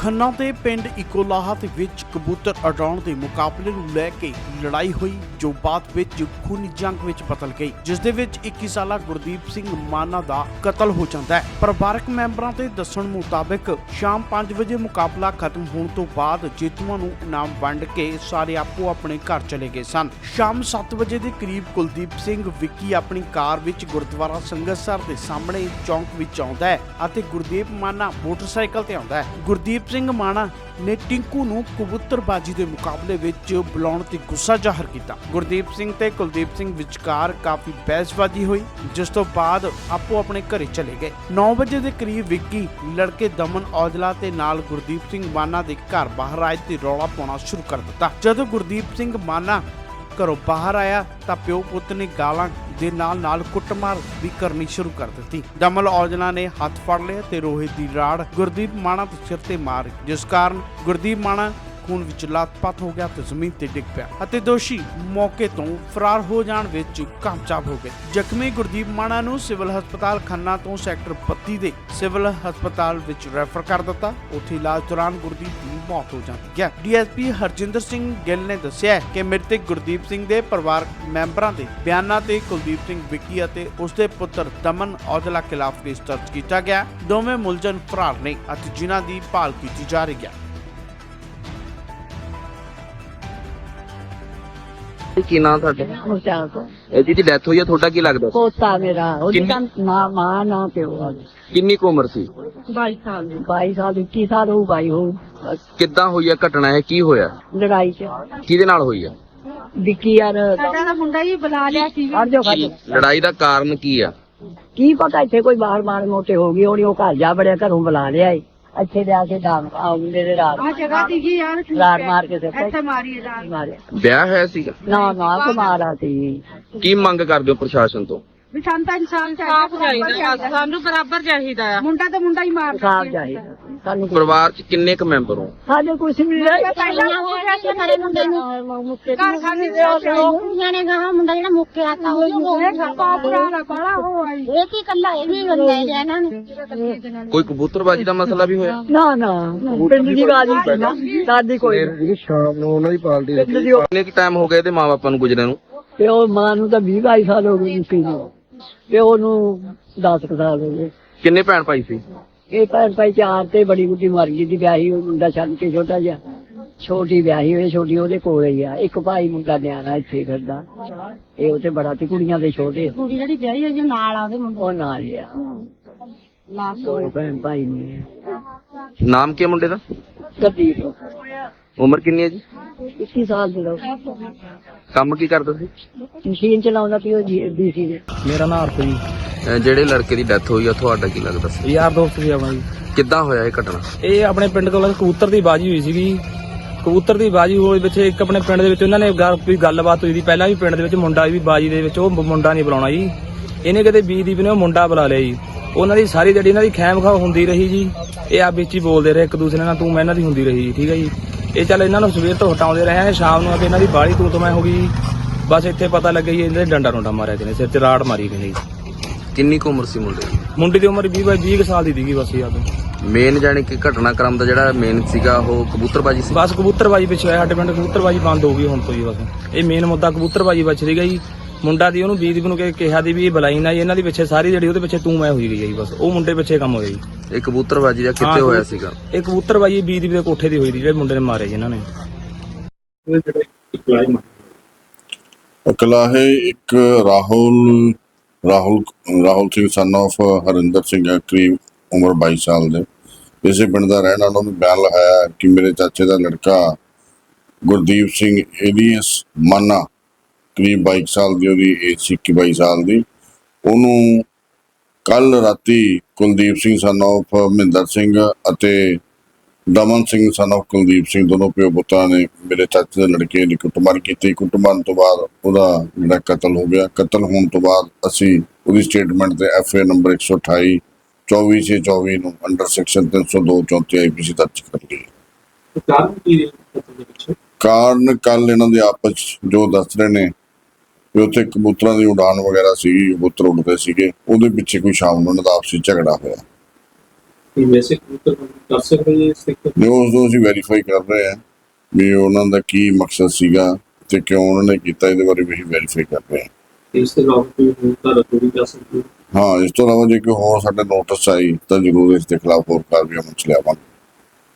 ਖੰਨਾ ਦੇ ਪਿੰਡ ਇਕੋਲਾਹਾ ਵਿੱਚ ਕਬੂਤਰ ਉਡਾਉਣ ਦੇ ਮੁਕਾਬਲੇ ਨੂੰ ਲੈ ਕੇ ਲੜਾਈ ਹੋਈ, ਜੋ ਬਾਅਦ ਵਿੱਚ ਖੂਨੀ ਜੰਗ ਵਿੱਚ ਬਦਲ ਗਈ, ਜਿਸ ਦੇ ਵਿੱਚ 21 ਸਾਲਾ ਗੁਰਦੀਪ ਸਿੰਘ ਮਾਨਾ ਦਾ ਕਤਲ ਹੋ ਜਾਂਦਾ ਹੈ। ਪਰਿਵਾਰਕ ਮੈਂਬਰਾਂ ਦੇ ਦੱਸਣ ਮੁਤਾਬਕ, ਸ਼ਾਮ 5 ਵਜੇ ਮੁਕਾਬਲਾ ਖਤਮ ਹੋਣ ਤੋਂ ਬਾਅਦ ਜੇਤੂਆਂ ਨੂੰ ਇਨਾਮ ਵੰਡ ਕੇ ਸਾਰੇ ਆਪੋ ਆਪਣੇ ਘਰ ਚਲੇ ਗਏ ਸਨ। ਸ਼ਾਮ 7 ਵਜੇ ਦੇ ਕਰੀਬ ਕੁਲਦੀਪ ਸਿੰਘ ਵਿੱਕੀ ਆਪਣੀ ਕਾਰ ਵਿੱਚ ਗੁਰਦੁਆਰਾ ਸੰਗਤਸਰ ਦੇ ਸਾਹਮਣੇ ਚੌਂਕ ਵਿੱਚ ਆਉਂਦਾ ਹੈ ਅਤੇ ਗੁਰਦੀਪ ਮਾਨਾ ਮੋਟਰਸਾਈਕਲ ਤੇ ਆਉਂਦਾ ਹੈ। ਗੁਰਦੀਪ ਸਿੰਘ ਮਾਨਾ ਨੇ ਟਿੰਕੂ ਨੂੰ ਕਬੂਤਰਬਾਜੀ ਦੇ ਮੁਕਾਬਲੇ ਵਿੱਚ ਬੁਲਾਉਣ ਤੇ ਗੁੱਸਾ ਜ਼ਾਹਰ ਕੀਤਾ। ਗੁਰਦੀਪ ਸਿੰਘ ਤੇ ਕੁਲਦੀਪ ਸਿੰਘ ਵਿਚਕਾਰ ਕਾਫੀ ਬਹਿਸਬਾਜ਼ੀ ਹੋਈ, ਜਿਸ ਤੋਂ ਬਾਅਦ ਆਪੋ ਆਪਣੇ ਘਰੇ ਚਲੇ ਗਏ। 9 ਵਜੇ ਦੇ ਕਰੀਬ ਵਿੱਕੀ ਲੜਕੇ ਦਮਨ ਔਜਲਾ ਤੇ ਨਾਲ ਗੁਰਦੀਪ ਸਿੰਘ ਮਾਨਾ ਦੇ ਘਰ ਬਾਹਰ ਆਏ ਤੇ ਰੌਲਾ ਪਾਉਣਾ ਸ਼ੁਰੂ ਕਰ ਦਿੱਤਾ। ਜਦੋਂ ਗੁਰਦੀਪ ਸਿੰਘ ਮਾਨਾ ਘਰੋਂ ਬਾਹਰ ਆਇਆ ਤਾਂ ਪਿਓ ਪੁੱਤ ਨੇ ਗਾਲਾਂ ਦੇ ਨਾਲ ਨਾਲ ਕੁੱਟਮਾਰ ਵੀ ਕਰਨੀ ਸ਼ੁਰੂ ਕਰ ਦਿੱਤੀ। ਦਮਲ ਔਜਲਾ ਨੇ ਹੱਥ ਫੜ ਲਿਆ ਤੇ ਰੋਹੇ ਦੀ ਰਾੜ ਗੁਰਦੀਪ ਮਾਣਾ ਦੇ ਸਿਰ ਤੇ ਮਾਰ ਜਿਸ ਕਾਰਨ ਗੁਰਦੀਪ ਮਾਣਾ ਖੂਨ ਵਿੱਚ ਲੱਤਪੱਤ ਹੋ ਗਿਆ ਤੇ ਜ਼ਮੀਨ ਤੇ ਡਿੱਗ ਪਿਆ ਅਤੇ ਦੋਸ਼ੀ ਮੌਕੇ ਤੋਂ ਫਰਾਰ ਹੋ ਜਾਣ ਵਿੱਚ ਕਾਮਯਾਬ ਹੋ ਗਏ। ਜ਼ਖਮੀ ਗੁਰਦੀਪ ਮਾਣਾ ਨੂੰ ਸਿਵਲ ਹਸਪਤਾਲ ਖੰਨਾ ਤੋਂ ਸੈਕਟਰ 32 ਦੇ ਸਿਵਲ ਹਸਪਤਾਲ ਵਿੱਚ ਰੈਫਰ ਕਰ ਦਿੱਤਾ। ਉੱਥੇ ਇਲਾਜ ਦੌਰਾਨ ਗੁਰਦੀਪ ਦੀ ਮੌਤ ਹੋ ਜਾਂਦੀ ਹੈ। ਡੀਐਸਪੀ ਹਰਜਿੰਦਰ ਸਿੰਘ ਗਿੱਲ ਨੇ ਦੱਸਿਆ ਕਿ ਮ੍ਰਿਤਕ ਗੁਰਦੀਪ ਸਿੰਘ ਦੇ ਪਰਿਵਾਰਕ ਮੈਂਬਰਾਂ ਦੇ ਬਿਆਨਾਂ ਤੇ ਕੁਲਦੀਪ ਸਿੰਘ ਵਿੱਕੀ ਅਤੇ ਉਸ ਦੇ ਪੁੱਤਰ ਦਮਨ ਔਜਲਾ ਖਿਲਾਫ ਕੇਸ ਦਰਜ ਕੀਤਾ ਗਿਆ। ਦੋਵੇਂ ਮੁਲਜ਼ਮ ਫਰਾਰ ਨੇ ਅਤੇ ਜਿਨ੍ਹਾਂ ਦੀ ਭਾਲ ਕੀਤੀ ਜਾ ਰਹੀ ਹੈ। ਕੀ ਨਾਂ ਤੁਹਾਡਾ? ਮੁਰਚਾ ਕੋ ਇਹ ਜਿਹਦੀ ਡੈਥ ਹੋਈ ਆ ਤੁਹਾਡਾ ਕੀ ਲੱਗਦਾ ਸੀ? ਪੋਤਾ ਮੇਰਾ ਉਹਦੀ ਤਾਂ ਨਾ ਮਾਂ ਨਾ ਪਿਓ ਆ। ਕਿੰਨੀ ਕੁ ਉਮਰ ਸੀ? 22 ਸਾਲ ਦੀ। 22 ਸਾਲ 21 ਸਾਲ ਹੋ ਬਾਈ ਹੋ ਬਸ ਕਿੱਦਾਂ ਹੋਈ ਆ ਘਟਨਾ ਇਹ? ਕੀ ਹੋਇਆ? ਲੜਾਈ ਚ। ਕਿਹਦੇ ਨਾਲ ਹੋਈ ਆ? ਵਿੱਕੀ ਯਾਰ ਸਾਡਾ ਦਾ ਮੁੰਡਾ ਹੀ ਬੁਲਾ ਲਿਆ ਸੀ। ਖੜ ਜਾ ਜਾ। ਲੜਾਈ ਦਾ ਕਾਰਨ ਕੀ ਆ? ਕੀ ਪਤਾ ਇੱਥੇ ਕੋਈ ਬਾਹਰ ਮਾਰ ਮੋਟੇ ਹੋ ਗਈ ਉਹਨੇ ਉਹ ਘਰ ਜਾ ਬੜਿਆ ਘਰੋਂ ਬੁਲਾ ਲਿਆ ਏ ਇੱਥੇ ਲਿਆ ਕੇ ਡਾਂਗ ਆ ਮੇਰੇ ਰਾਤ ਆ ਜਗ੍ਹਾ ਸੀਗੀ ਯਾਰ ਠੀਕ ਰਾੜ ਹੈ। ਮਾਰ ਕੇ ਸਿਰ ਇੱਥੇ ਤੇ ਮਾਰੀ ਇਹਦਾ ਮਾਰਿਆ। ਵਿਆਹ ਹੋਇਆ ਸੀਗਾ? ਨਾ ਨਾ ਕੁਮਾਰਾ ਸੀ। ਕੀ ਮੰਗ ਕਰਦੇ ਹੋ ਪ੍ਰਸ਼ਾਸਨ ਤੋਂ? ਵੀ ਸਾਨੂੰ ਤਾਂ ਇਨਸਾਨ ਚਾਹੀਦਾ ਸਾਨੂੰ ਬਰਾਬਰ ਚਾਹੀਦਾ। ਆ। ਮੁੰਡਾ ਤਾਂ ਮੁੰਡਾ ਹੀ ਮਾਰ ਸਾਫ਼ ਚਾਹੀਦਾ। ਸਾਨੂੰ ਕੋਈ- ਪਰਿਵਾਰ 'ਚ ਕਿੰਨੇ ਕੁ ਮੈਂਬਰ ਹੋ? ਸਾਡੇ ਕੁਛ ਵੀ ਨਹੀਂ। ਪਹਿਲਾਂ ਹੋ ਗਿਆ ਸੀ ਮੇਰੇ ਮੁੰਡੇ ਨੂੰ। ਘਰ ਖਾਲੀ ਦੇ ਕੁੜੀਆਂ ਨੇ ਕਹਾ ਮੁੰਡਾ ਜਿਹੜਾ ਮੁੱਕੇ ਆਤਾ ਉਹ ਪੁਰਾਣਾ ਬੜਾ ਹੋ ਆਈ। ਇਹ ਕੀ ਕੱਲਾ ਇਹ ਵੀ ਬੰਦਾ ਹੈ ਇਹਨਾਂ ਨੇ। ਕੋਈ ਕਬੂਤਰਬਾਜੀ ਦਾ ਮਸਲਾ ਵੀ ਹੋਇਆ? ਨਾ ਨਾ ਪਿੰਡ ਦੀ ਗੱਲ ਹੀ ਸੀ ਨਾ ਸਾਡੀ ਕੋਈ ਨਹੀਂ। ਸ਼ਾਮ ਨੂੰ ਉਹਨਾਂ ਦੀ ਪਾਰਟੀ ਪਿੰਡ ਦੀ ਉਹ- ਕਿੰਨੇ ਕੁ ਟਾਈਮ ਹੋ ਗਿਆ ਇਹਦੇ ਮਾਪਿਆਂ ਨੂੰ ਗੁਜਰੇ ਨੂੰ? ਤੇ ਉਹ ਮਾਂ ਨੂੰ ਤਾਂ 20 22 ਸਾਲ ਹੋ ਗਏ ਮੁੱਕੀ ਨੂੰ। ਤੇ ਉਹਨੂੰ 10 ਕੁ ਸਾਲ ਹੋ ਗਏ। ਕਿੰਨੇ ਭੈਣ ਭਾਈ ਸੀ? ਇਹ ਭੈਣ ਭਾਈ ਚਾਰ ਤੇ ਬੜੀ ਬੁੱਢੀ ਮਰ ਗਈ ਦੀ ਵਿਆਹੀ ਉਹ ਮੁੰਡਾ ਛੱਡ ਕੇ ਛੋਟਾ ਜਿਹਾ। ਛੋਟੀ ਵਿਆਹੀ ਹੋਈ ਛੋਟੀ ਉਹਦੇ ਕੋਲ ਹੀ ਆ। ਇੱਕ ਭਾਈ ਮੁੰਡਾ ਨਿਆਣਾ ਇੱਥੇ ਫਿਰਦਾ। ਇਹ ਉਹ ਤੇ ਬੜਾ ਤੇ ਕੁੜੀਆਂ ਦੇ ਛੋਟੇ। ਕੁੜੀ ਜਿਹੜੀ ਵਿਆਹੀ ਹੋਈ ਨਾਲ ਆ ਉਹਦੇ ਮੁੰਡੇ। ਉਹ ਨਾਲ ਹੀ ਆ। ਕੋਈ ਭੈਣ ਭਾਈ ਨਹੀਂ ਹੈ। ਨਾਮ ਕੀ ਮੁੰਡੇ ਦਾ? ਗਰਦੀਪ। ਉਮਰ ਕਿੰਨੀ ਹੈ ਜੀ? 21 ਸਾਲ ਦੇ ਲੋਕ ਕੰਮ ਕੀ ਕਰਦਾ ਸੀ? ਮਸ਼ੀਨ ਚਲਾਉਂਦਾ ਪਿਓ ਜੀ ਡੀਸੀ ਦੇ। ਮੇਰਾ ਨਾਮ ਅਰਪ ਜੀ। ਅਹ ਜਿਹੜੇ ਲੜਕੇ ਦੀ ਡੈਥ ਹੋਈ ਆ ਤੁਹਾਡਾ ਕੀ ਲੱਗਦਾ ਸੀ? ਯਾਰ ਦੋਸਤ ਸੀ ਆਪਣਾ ਜੀ। ਕਿੱਦਾਂ ਹੋਇਆ ਇਹ ਘਟਨਾ? ਇਹ ਆਪਣੇ ਪਿੰਡ ਕੋਲ ਕਬੂਤਰ ਦੀ ਬਾਜੀ ਹੋਈ ਸੀਗੀ। ਕਬੂਤਰ ਦੀ ਬਾਜੀ ਹੋਈ ਵਿੱਚ ਇੱਕ ਆਪਣੇ ਪਿੰਡ ਦੇ ਵਿੱਚ ਉਹਨਾਂ ਨੇ ਗੱਲ ਕੋਈ ਗੱਲਬਾਤ ਹੋਈ ਸੀ। ਪਹਿਲਾਂ ਵੀ ਪਿੰਡ ਦੇ ਵਿੱਚ ਮੁੰਡਾ ਵੀ ਬਾਜੀ ਦੇ ਵਿੱਚ ਉਹ ਮੁੰਡਾ ਨਹੀਂ ਬੁਲਾਉਣਾ ਜੀ। ਇਹਨੇ ਕਿਤੇ ਬੀਦੀਪ ਨੇ ਉਹ ਮੁੰਡਾ ਬੁਲਾ ਲਿਆ ਜੀ। ਉਹਨਾਂ ਦੀ ਸਾਰੀ ਜਿਹੜੀ ਇਹਨਾਂ ਦੀ ਖੈਮ ਖਾ ਹੁੰਦੀ ਰਹੀ ਜੀ। ਇਹ ਆ ਵਿੱਚ ਹੀ ਬੋਲਦੇ ਰਹੇ ਇੱਕ ਦੂਸਰੇ ਨਾਲ ਤੂੰ ਮੈਂ ਇਹਨਾਂ ਦੀ ਹੁੰਦੀ ਰਹੀ ਜੀ, ਠੀਕ ਹੈ ਜੀ। ਇਹ ਚੱਲ ਇਹਨਾਂ ਨੂੰ ਸਵੇਰ ਤੋਂ ਹਟਾਉਂਦੇ ਰਹੇ ਆ ਸ਼ਾਮ ਨੂੰ ਆ ਕੇ ਇਹਨਾਂ ਦੀ ਬਾੜੀ ਤੂੰ ਤੋਂ ਮੈਂ ਹੋ ਗਈ। ਬਸ ਇੱਥੇ ਪਤਾ ਲੱਗਿਆ ਜੀ ਇਹਨਾਂ ਦੇ ਡੰਡਾ ਰੋਂਡਾ ਮਾਰਿਆ ਕਿਨੇ ਸਿਰ 'ਚ ਰਾੜ ਮਾਰੀ ਕਿਨੇ ਕਿੰਨੀ ਕੁ ਉਮਰ ਸੀ ਮੁੰਡੇ ਦੀ? ਮੁੰਡੇ ਦੀ ਉਮਰ 20 ਬਾਈ 20 ਕੁ ਸਾਲ ਦੀ ਸੀਗੀ ਬਸ ਯਾਦ ਮੇਨ ਜਾਣੀ ਕਿ ਘਟਨਾਕ੍ਰਮ ਦਾ ਜਿਹੜਾ ਮੇਨ ਸੀਗਾ ਉਹ ਕਬੂਤਰਬਾਜੀ ਸੀ? ਬਸ ਕਬੂਤਰਬਾਜੀ ਪਿੱਛੇ ਹੋਇਆ ਸਾਡੇ ਪਿੰਡ ਕਬੂਤਰਬਾਜੀ ਬੰਦ ਹੋ ਗਈ ਹੁਣ ਤੋਂ ਜੀ ਬਸ। ਇਹ ਮੇਨ ਮੁੱਦਾ ਕਬੂਤਰਬਾਜੀ ਬਚ ਰਹੀ ਗਈ ਮੁੰਡਾ ਦੀ ਉਹਨੂੰ ਬੀਦੀਪ ਨੂੰ ਕਿ- ਕਿਹਾ ਦੀ ਵੀ ਇਹ ਬਲਾਈ ਨਾ ਜੀ, ਇਹਨਾਂ ਦੀ ਪਿੱਛੇ ਸਾਰੀ ਜਿਹੜੀ ਉਹਦੇ ਪਿੱਛੇ ਤੂੰ ਮੈਂ ਹੋਈ ਗਈ ਹੈ ਜੀ ਬਸ। ਉਹ ਮੁੰਡੇ ਪਿੱਛੇ ਕੰਮ ਹੋਇਆ ਜੀ। ਇਹ ਕਬੂਤਰਬਾਜੀ ਦਾ ਕਿੱਥੇ ਹਾਂ, ਹੋਇਆ ਕਬੂ- ਸੀਗਾ? ਇਹ ਕਬੂਤਰਬਾਜੀ ਬੀਦੀਪ ਦੇ ਕੋਠੇ ਦੀ ਹੋਈ ਦੀ ਜਿਹੜੇ ਮੁੰਡੇ ਨੇ ਮਾਰੇ ਜੀ ਇਹਨਾਂ ਨੇ। ਅਕਲਾਹੇ ਇੱਕ ਰਾਹੁਲ ਰਾਹੁਲ ਰਾਹੁਲ ਸਿੰਘ ਸਨ of ਹਰਿੰਦਰ ਸਿੰਘ ਹੈ, ਕਰੀਬ ਉਮਰ 22 ਸਾਲ ਦੇ। ਇਸੇ ਪਿੰਡ ਦਾ ਰਹਿਣ ਵਾਲਾ ਉਹਨੇ ਬਿਆਨ ਲਗਾਇਆ ਕਿ ਮੇਰੇ ਚਾਚੇ ਦਾ ਲੜਕਾ ਗੁਰਦੀਪ ਸਿੰਘ ਏਲੀਅਸ ਮਾਨਾ ਕਰੀਬ 22 ਸਾਲ ਦੀ ਉਹਦੀ ਏਜ ਸੀ 21 22 ਸਾਲ ਦੀ। ਉਹਨੂੰ ਕੱਲ ਰਾਤੀ ਕੁਲਦੀਪ ਸਿੰਘ ਸਨ of ਮਹਿੰਦਰ ਸਿੰਘ ਅਤੇ ਦਮਨ ਸਿੰਘ ਸਨ of ਕੁਲਦੀਪ ਸਿੰਘ ਦੋਨੋਂ ਪਿਓ ਪੁੱਤਾਂ ਨੇ ਮੇਰੇ ਚਾਚੇ ਦੇ ਲੜਕੇ ਦੀ ਕੁੱਟਮਾਰ ਕੀਤੀ। ਕੁੱਟਮਾਰ ਤੋਂ ਬਾਅਦ ਉਹਦਾ ਜਿਹੜਾ ਕਤਲ ਹੋ ਗਿਆ। ਕਤਲ ਹੋਣ ਤੋਂ ਬਾਅਦ ਅਸੀਂ ਉਹਦੀ ਸਟੇਟਮੈਂਟ ਤੇ ਐਫ ਏ ਨੰਬਰ 128 24 ਛੇ 24 ਨੂੰ ਅੰਡਰ ਸੈਕਸ਼ਨ 302 34 ਆਈਪੀਸੀ ਦਰਜ ਕਰ ਲਈ। ਕਾਰਨ ਕੱਲ ਇਹਨਾਂ ਦੇ ਆਪਸ ਜੋ ਦੱਸ ਰਹੇ ਨੇ ਵੀ ਉੱਥੇ ਕਬੂਤਰਾਂ ਦੀ ਉਡਾਨ ਵਗੈਰਾ ਸੀਗੀ ਕਬੂਤਰ ਉੱਡਦੇ ਸੀਗੇ। ਉਹਦੇ ਪਿੱਛੇ ਕੋਈ ਸ਼ਾਮ ਨੂੰ ਇਹਨਾਂ ਦਾ ਆਪਸੀ ਝਗੜਾ ਹੋਇਆ। ਕਿ ਵੈਸੇ ਕਬੂਤਰ ਕਰ ਸਕਦੇ ਜੀ ਇਸ ਤਰੀਕੇ ਨੇ ਉਸ ਨੂੰ ਅਸੀਂ ਵੈਰੀਫਾਈ ਕਰ ਰਹੇ ਹਾਂ ਵੀ ਉਹਨਾਂ ਦਾ ਕੀ ਮਕਸਦ ਸੀਗਾ ਤੇ ਕਿਉਂ ਉਹਨਾਂ ਨੇ ਕੀਤਾ ਇਹਦੇ ਬਾਰੇ ਵੀ ਵੈਰੀਫਾਈ ਕਰ ਰਹੇ ਹਾਂ। ਇਸ ਦੇ ਇਲਾਵਾ ਕੋਈ ਹੋਰ ਧਾਰਾ ਕਰ ਸਕਦੀ ਹੈ? ਹਾਂ ਇਸ ਤੋਂ ਇਲਾਵਾ ਜੇ ਕੋਈ ਹੋਰ ਸਾਡੇ ਨੋਟਿਸ ਆਈ ਤਾਂ ਜ਼ਰੂਰ ਇਸ ਦੇ ਖਿਲਾਫ ਹੋਰ ਕਾਰਵਾਈ ਅਮਲ ਚ ਲਿਆਵਾਂਗੇ।